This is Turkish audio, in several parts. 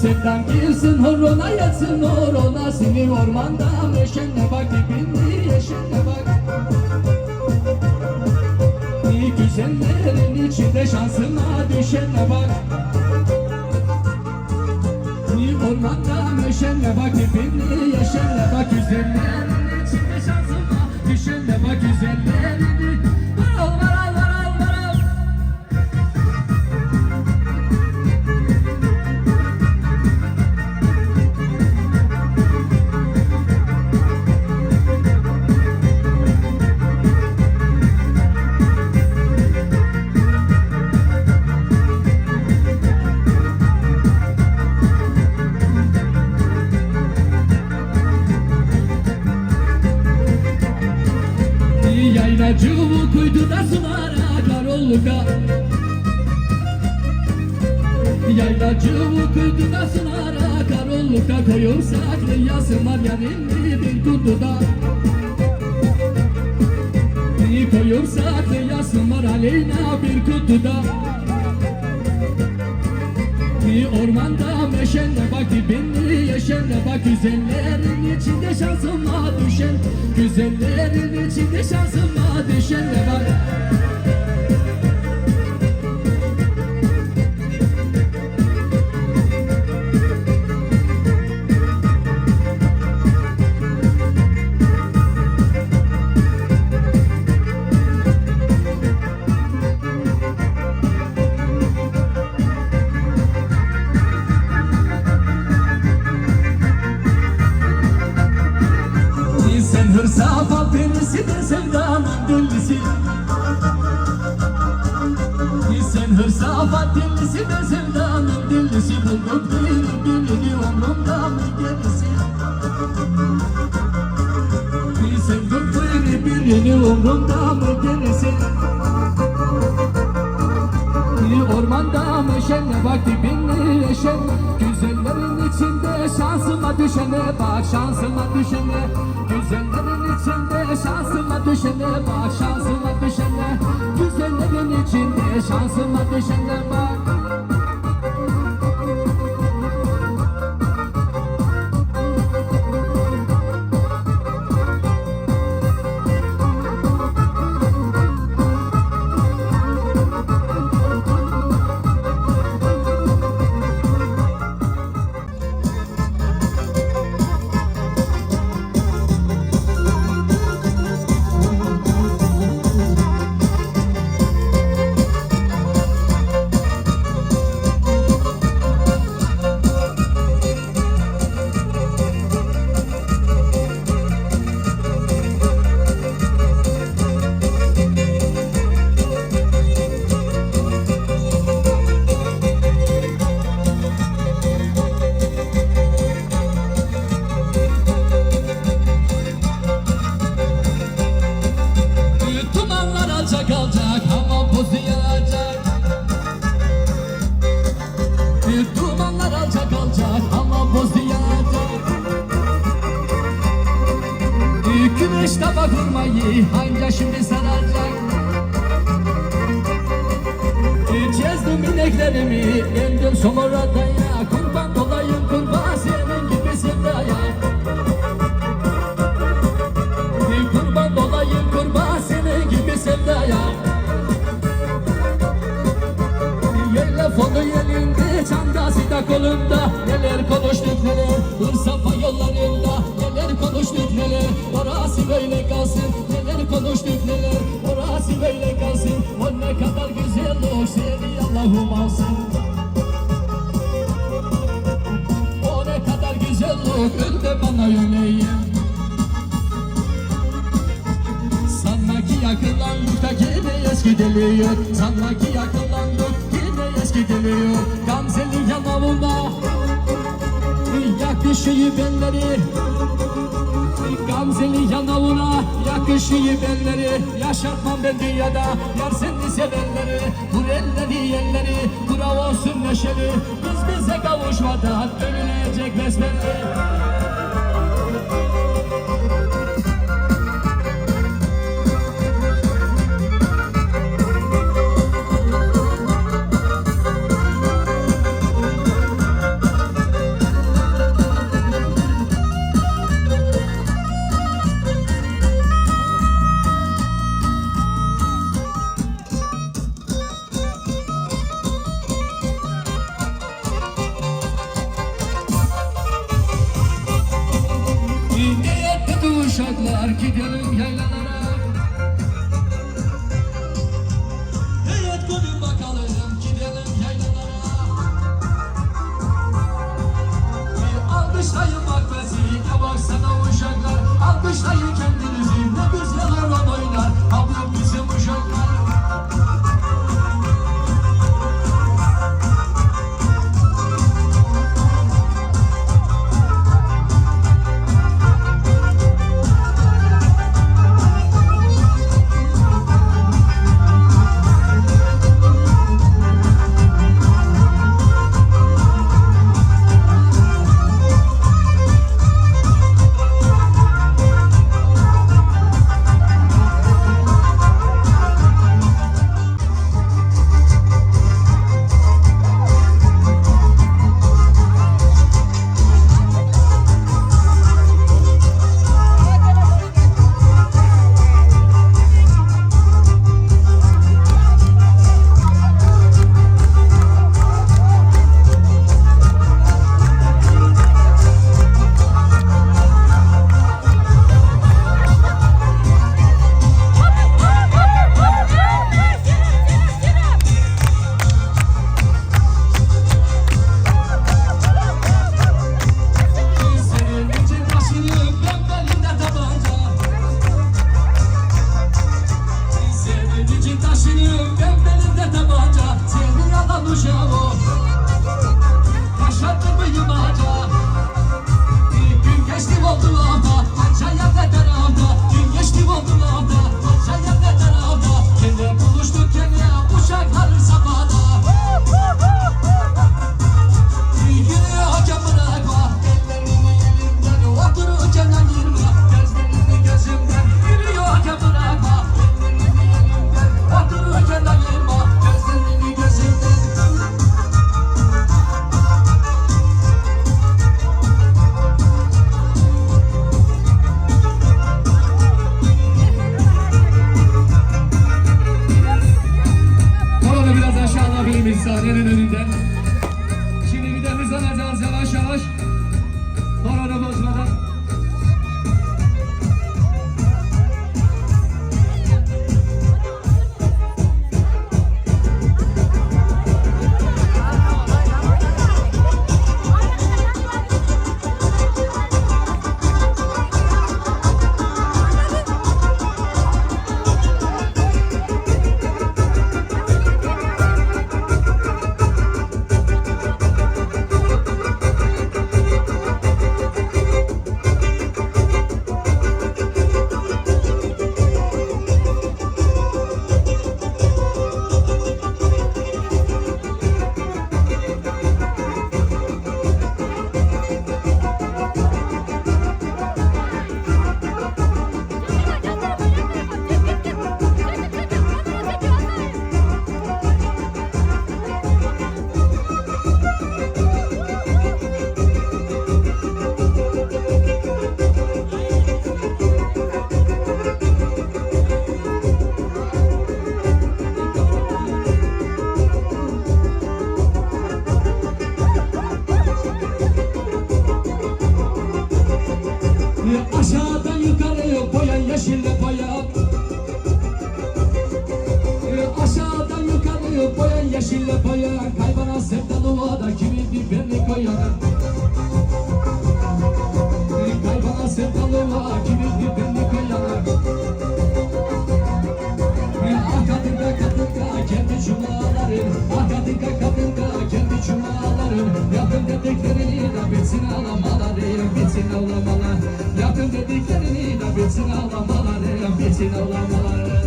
Sevdan girsin horona yatsın horona Seni ormanda. Meşenle bak dibinde yeşenle bak. İyi güzellerin içinde şansıma düşenle bak. İyi ormanda meşenle bak dibinde yeşenle bak. Güzellerin içinde şansıma düşenle bak Güzellerin Bu kuytuda sulara karolluka Koyun saklı yasın var yanında bir kutuda. Koyun saklı yasın var aleyna bir kutuda. Bir ormanda meşenle bak dibinde yeşenle bak Güzellerin içinde şansıma düşen Güzellerin içinde şansıma düşenle bak birini umrumda mı gerisi Ormanda meşenle bak dibinde yeşen Güzellerin içinde şansıma düşene. Bak şansıma düşene. Güzellerin içinde şansıma düşene. Bak şansıma düşene. Güzellerin içinde şansıma düşene. Bak kurmayı hangi şimdi saracak. Çezdim ineklerimi geldim Somora'daya Kurban olayım kurban senin gibi sevdaya Kurban olayım kurban senin gibi sevdaya Telefonu elinde çantası da kolunda böyle kalsın. Neler konuştuk neler Orası böyle kalsın. O ne kadar güzel o seni Allah'ım alsın. O ne kadar güzel o Önde bana yöneyim. Sanki yakılandık da yine eski geliyor. Sanki yakılandık yine eski geliyor. Gamzeli yanavuna Yakışıyı belleri Gamzeli yanavuna Yakışıyı belleri Yaşatmam ben dünyada Yar seni sevenleri. Vur elleri yerleri Bravo olsun neşeli. Biz bize kavuşmadan Ölünecek besbelli Eminönü'nden ile paya Kaybana sevda duvada kimi biberini koyar Kaybana sevda duvada kimi biberini koyar Ah kadınka kadınka kendi cumaların Ah kadınka kadınka kendi cumaların Yapın dediklerini de bitsin ağlamaları Bitsin ağlamalar Yapın dediklerini de bitsin ağlamaları Bitsin ağlamaları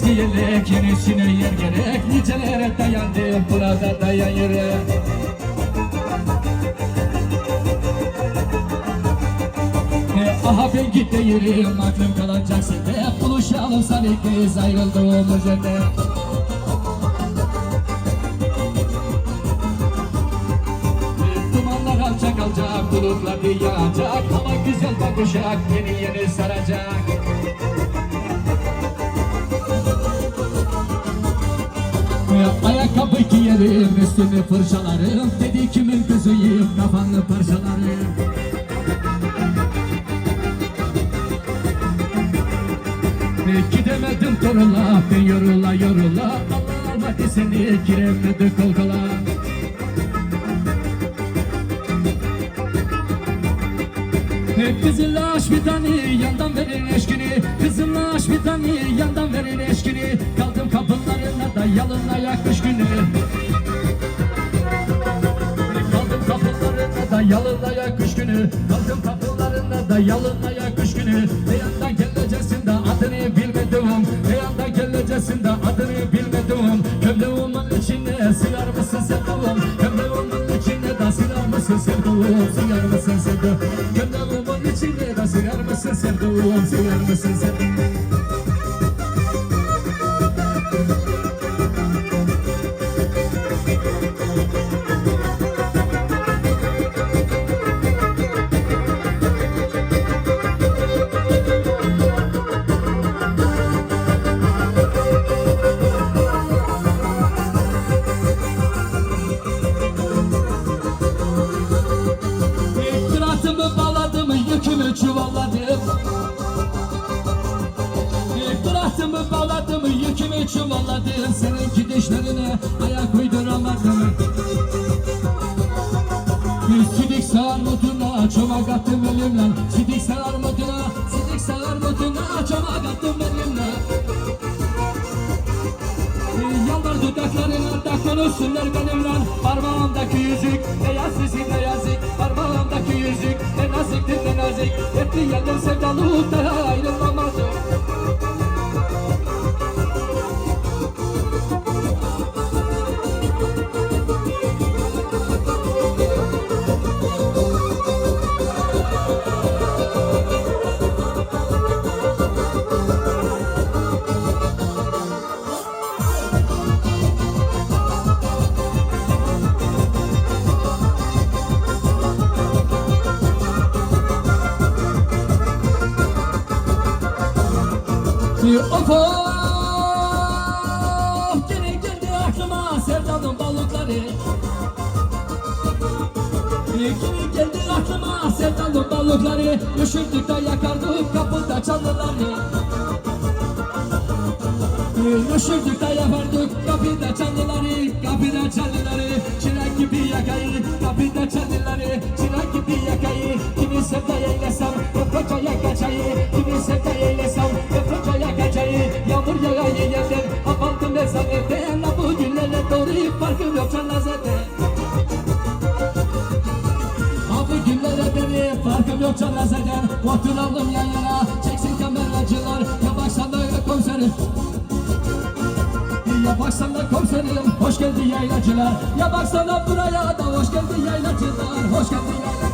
eski yelek yenisine yer gerek Nicelere dayandı burada dayan yere. Aha ben git değilim aklım kalacak sende. Buluşalım sana kez ayrıldığımız yerde. Dumanlar alacak alacak bulutlar yağacak Hava güzel bakışak yeni yeni saracak Ayakkabı giyerim üstümü fırçalarım. Dedi kimin kızıyım kafanı parçalarım. Gidemedim torula ben yorula yorula. Allah almadı seni giremedi kol kola Kızılla aş bir tane yandan verin eşkini. Kızılla aş bir tane yandan verin eşkini. Kaldım da yalın ayak kış günü. Kaldım kapılarına da yalın ayak kış günü. Kaldım kapılarına da yalın ayak kış günü. Ne yandan geleceksin de adını bilmedim. Ne yandan geleceksin de adını bilmedim. Gömleğimin içine siler mısın sevdum? Gömleğimin içine de siler mısın sevdum? Siler mısın sevdum? Gömleğimin içine de siler mısın sevdum? Siler mısın sevdum Sidik sağar mutuna, çomak attım elimle. Sidik sağar mutuna, sidik sağar mutuna Çomak attım elimle. Yalvar dudaklarına da konuşsunlar benimle. Parmağımdaki yüzük ne yazsın ne yazık. Parmağımdaki yüzük ne naziktir ne nazik. Etti yerden sevdalıkta ayrılamadım Of of. Gene geldi aklıma sevdanın balıkları. Yine geldi aklıma sevdanın balıkları. Üşürdük de yakardık kapıda çalıları. Üşürdük de yakardık kapıda çalıları. Kapıda çalıları. Çırak gibi yakayı Kapıda çalıları. Çırak gibi yakayı. Kimi sevda eylesem Öpüce yakacayı. Kimi sevda eylesem yok canazeden Oturalım yan yana. Çeksin kameracılar Yavaştan da komiserim. Ya baksana komiserim. Hoş geldi yaylacılar. Ya baksana buraya da hoş geldi yaylacılar. Hoş geldi yaylacılar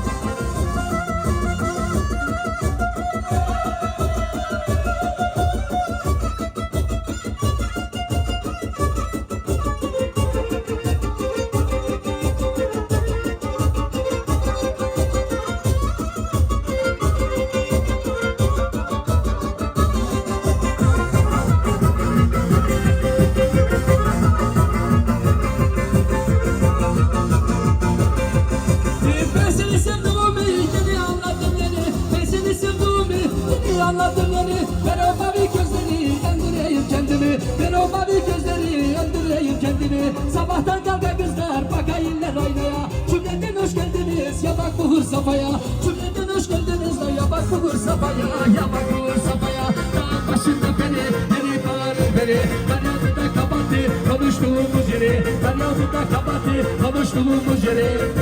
bak bu hır safaya. Cümleten hoş geldiniz de ya bak bu hır safaya Ya bak bu hır safaya. Dağ başında beni beni bağırır beni. Feryatı da kapattı konuştuğumuz yeri. Feryatı da kapattı konuştuğumuz yeri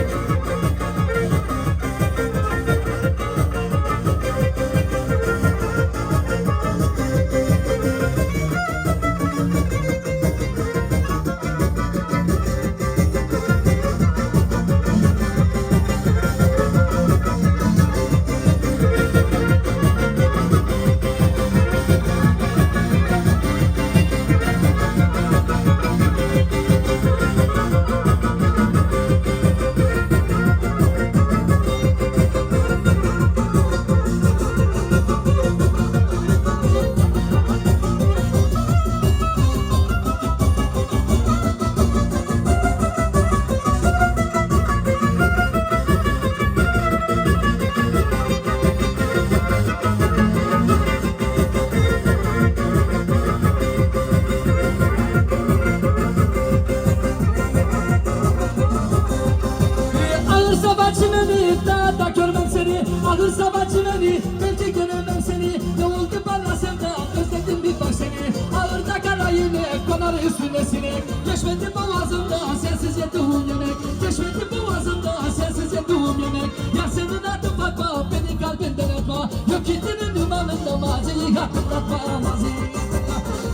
konar üstüne sinek. Geçmedi boğazımda sensiz yediğim yemek. Geçmedi boğazımda sensiz yediğim yemek. Ya senin adın Fatma beni kalbinden etme Yok gittin limanında maziyi hatırlatma maziyi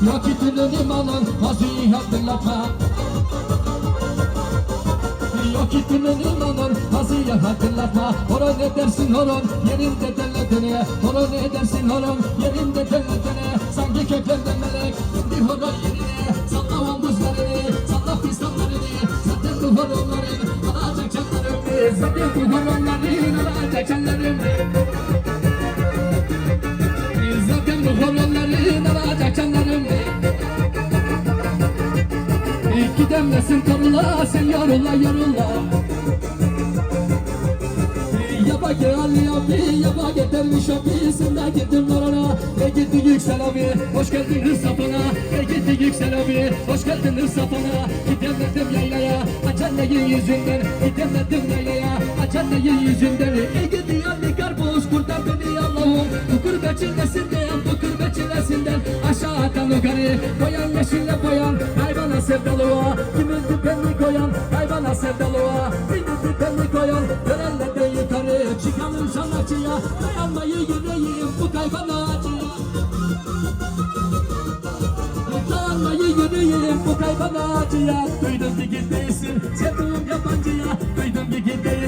Yok gittin limanın maziyi hatırlatma Yok gittiğinin inanın Hazıya hatırlatma Horon edersin horon Yerinde delletene Horon edersin horon Yerinde delletene Sanki köklerden melek İndi horon yerine Salla omuzlarını Salla fistanlarını Zaten bu horonların Alacak canlarımı Zaten bu horonların Alacak canlarımı Zaten bu horonların Alacak canlarımı İki demlesin torula sen yorulla yorulla Yaba gel abi yaba getirmiş abi Sen de gittin orana E gitti yüksel abi Hoş geldin hır sapına E gitti yüksel abi Hoş geldin hır sapına Gidemedim yaylaya Acenneyin yüzünden Gidemedim yaylaya Acenneyin yüzünden E gitti Ali karpuz Kurtar beni Allah'ım gurbet çilesinden Bu gurbet çilesinden Aşağıdan yukarı Boyan yeşille boyan Hayvana sevdalığa Kimin dipenli koyan Hayvana sevdalığa Kimin dipenli koyan yukarı Sanatçıya Dayanmayı yüreğim Bu kayban acıya Dayanmayı yüreğim Bu kayban acıya Duydum ki gittiysin Sevduğum yabancıya. Duydum ki gittiysin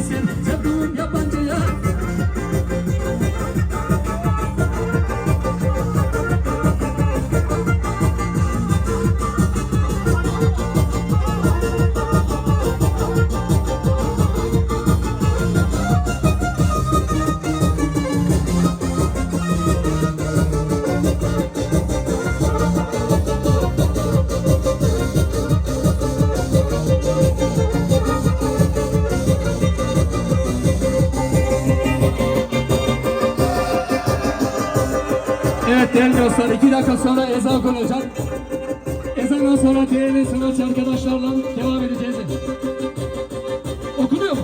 Dostlar iki dakika sonra ezan okunacak. Ezandan sonra değerli sanatçı arkadaşlarla devam edeceğiz. Okunuyor mu?